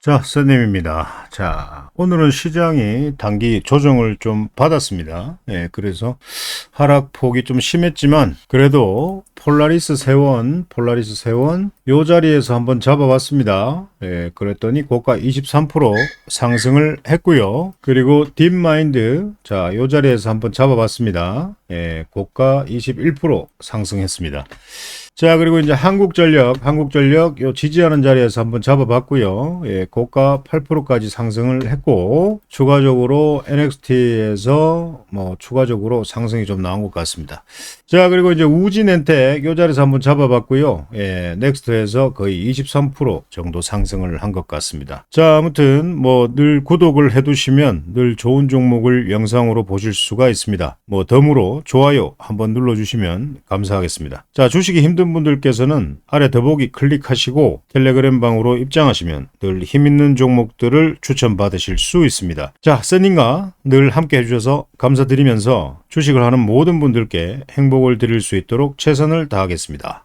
자, 선님입니다. 자, 오늘은 시장이 단기 조정을 좀 받았습니다. 예, 그래서 하락폭이 좀 심했지만, 그래도 폴라리스 세원, 폴라리스 세원, 요 자리에서 한번 잡아봤습니다. 예, 그랬더니 고가 23% 상승을 했고요. 그리고 딥마인드, 자, 요 자리에서 한번 잡아봤습니다. 예, 고가 21% 상승했습니다. 자, 그리고 이제 한국전력, 한국전력 요 지지하는 자리에서 한번 잡아봤고요. 예, 고가 8%까지 상승을 했고, 추가적으로 NXT에서 뭐 추가적으로 상승이 좀 나온 것 같습니다. 자, 그리고 이제 우진엔텍 요 자리에서 한번 잡아봤고요. 예, 넥스트에서 거의 23% 정도 상승을 한 것 같습니다. 자, 아무튼 뭐 늘 구독을 해두시면 늘 좋은 종목을 영상으로 보실 수가 있습니다. 뭐 덤으로 좋아요 한번 눌러주시면 감사하겠습니다. 자, 주식이 힘든 분들께서는 아래 더보기 클릭하시고 텔레그램 방으로 입장하시면 늘 힘있는 종목들을 추천받으실 수 있습니다. 자, 써님과 늘 함께 해주셔서 감사드리면서 주식을 하는 모든 분들께 행복을 드릴 수 있도록 최선을 다하겠습니다.